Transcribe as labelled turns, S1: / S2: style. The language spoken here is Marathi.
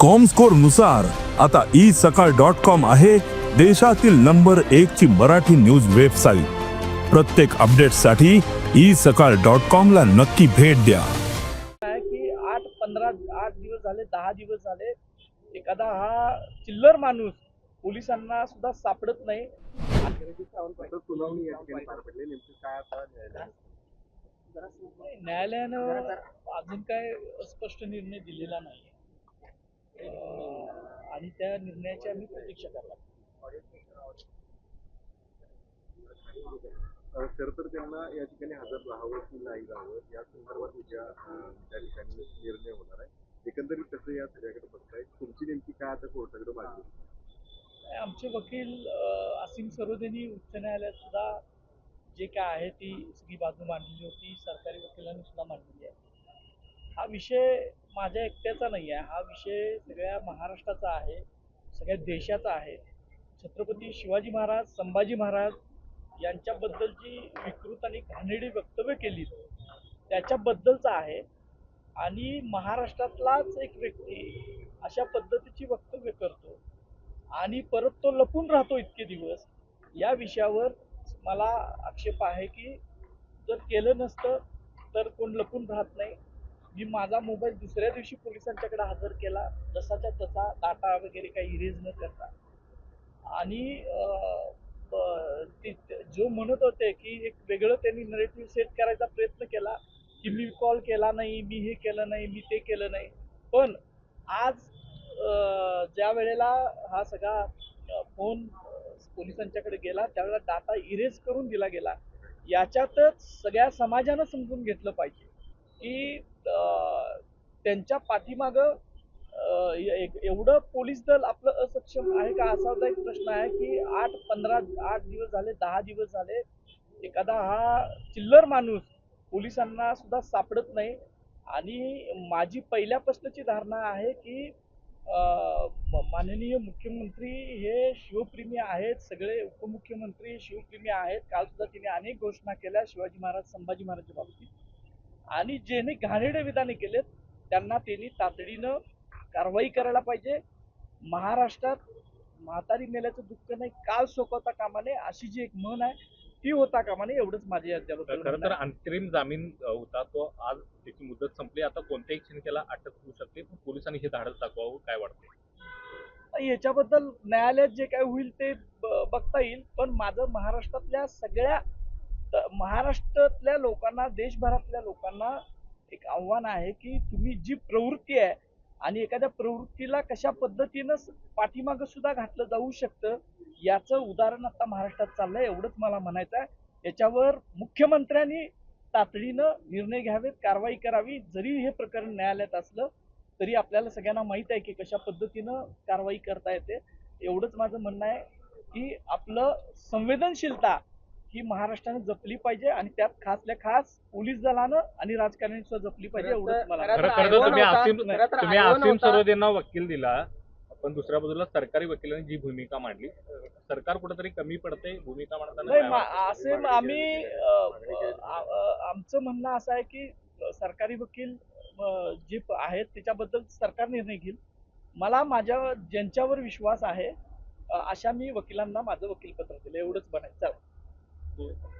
S1: कॉमस्कोरनुसार आता ई सकाळ डॉट कॉम आहे देशातील नंबर एक ची मराठी न्यूज वेबसाईट प्रत्येक अपडेटसाठी ई सकाळ डॉट कॉम ला नक्की भेट द्या.
S2: की आठ पंधरा आठ दिवस झाले दहा दिवस झाले एखादा हा चिल्लर माणूस पोलिसांना सुद्धा सापडत नाही.
S3: न्यायालयानं
S2: अजून काय स्पष्ट निर्णय दिलेला नाही आणि त्या निर्णयाची आम्ही प्रतीक्षा करणार.
S3: अं, खरं तर त्यांना या ठिकाणी हजर राहावं की नाही राहावं या संदर्भात उद्या त्या ठिकाणी निर्णय होणार आहे. एकंदरीत कसं या सगळ्याकडे बघताय? तुमची नेमकी काय आता कोर्टाकडे मागणी?
S2: आमचे वकील असीम सरोदेनी उच्च न्यायालयात सुद्धा जे काय आहे ती सगळी बाजू मांडलेली होती. सरकारी वकिलांनी सुद्धा मांडलेली आहे. हा विषय माझ्या एकट्याचा नाही आहे हा विषय सगळ्या महाराष्ट्राचा आहे सगळ्या देशाचा आहे. छत्रपती शिवाजी महाराज संभाजी महाराज यांच्याबद्दलची विकृत आणि घाणेरडी वक्तव्य केली त्याच्याबद्दलचा आहे. आणि महाराष्ट्रातलाच एक व्यक्ती अशा पद्धतीची वक्तव्य करतो. आणि परत तो लपून राहतो इतके दिवस. या विषयावर मला आक्षेप आहे की जर केलं नसतं तर कोण लपून राहत नाही. मी माझा मोबाईल दुसऱ्या दिवशी पोलिसांच्याकडे हजर केला. जसाच्या तसा डाटा वगैरे काही इरेज न करता. आणि जो म्हणत होते की एक वेगळं त्यांनी नरेटिव्ह सेट करायचा प्रयत्न केला की मी कॉल केला नाही मी हे केलं नाही मी ते केलं नाही. पण आज ज्या वेळेला हा सगळा फोन पोलिसांच्याकडे गेला त्यावेळेला डाटा इरेज करून दिला गेला. याच्यातच सगळ्या समाजानं समजून घेतलं पाहिजे की त्यांच्या पाठीमागं एवढं पोलीस दल आपलं असक्षम आहे का? असा एक प्रश्न आहे की आठ पंधरा आठ दिवस झाले दहा दिवस झाले एखादा हा चिल्लर माणूस पोलिसांना सुद्धा सापडत नाही. आणि माझी पहिल्यापासूनची धारणा आहे की म- माननीय मुख्यमंत्री हे शिवप्रेमी आहेत सगळे उपमुख्यमंत्री शिवप्रेमी आहेत. काल सुद्धा तिने अनेक घोषणा केल्या शिवाजी महाराज संभाजी महाराजच्या बाबतीत. आणि ज्याने घाणेरडे विधाने केलेत त्यांना त्यांनी तातडीनं कारवाई करायला पाहिजे. महाराष्ट्रात म्हातारी मेल्याचं दुःख नाही काल सोकवता कामा नये अशी जी एक म्हण आहे ती होता कामा नये एवढंच माझे
S4: खरं तर. अंतरिम जामीन होता तो आज त्याची मुदत संपली. आता कोणत्याही क्षणी त्याला अटक होऊ शकते. पण पोलिसांनी हे धाडस दाखवावं काय वाटतं
S2: याच्याबद्दल न्यायालयात जे काय होईल ते बघता येईल. पण माझं महाराष्ट्रातल्या सगळ्या महाराष्ट्रातल्या लोकांना देशभरातल्या लोकांना एक आव्हान आहे की तुम्ही जी प्रवृत्ती आहे आणि एखाद्या प्रवृत्तीला कशा पद्धतीनं पाठीमागं सुद्धा घातलं जाऊ शकतं याचं उदाहरण आता महाराष्ट्रात चाललंय एवढंच मला म्हणायचं आहे. याच्यावर मुख्यमंत्र्यांनी तातडीनं निर्णय घ्यावेत कारवाई करावी जरी हे प्रकरण न्यायालयात असलं तरी आपल्याला सगळ्यांना माहीत आहे की कशा पद्धतीनं कारवाई करता येते. एवढंच माझं म्हणणं आहे की आपलं संवेदनशीलता ही महाराष्ट्राने जपली पाहिजे आणि त्यात खासल्या खास पोलीस दलानं आणि राजकारणी सुद्धा जपली पाहिजे एवढंच मला
S5: खरं
S4: खरं
S5: तर
S4: तुम्ही. आसिम तुम्ही आसिम. सरोदेंना वकील दिला पण दुसऱ्या बाजूला सरकारी वकिलांनी जी भूमिका मांडली सरकार कुठेतरी कमी पडते भूमिका मांडताना?
S2: असे आम्ही आमचं म्हणणं असं आहे की सरकारी वकील जे आहेत त्याच्याबद्दल सरकार निर्णय घेईल मला माझ्या ज्यांच्यावर विश्वास आहे अशा मी वकिलांना माझं वकीलपत्र दिलं एवढंच बनायचं
S3: Gracias.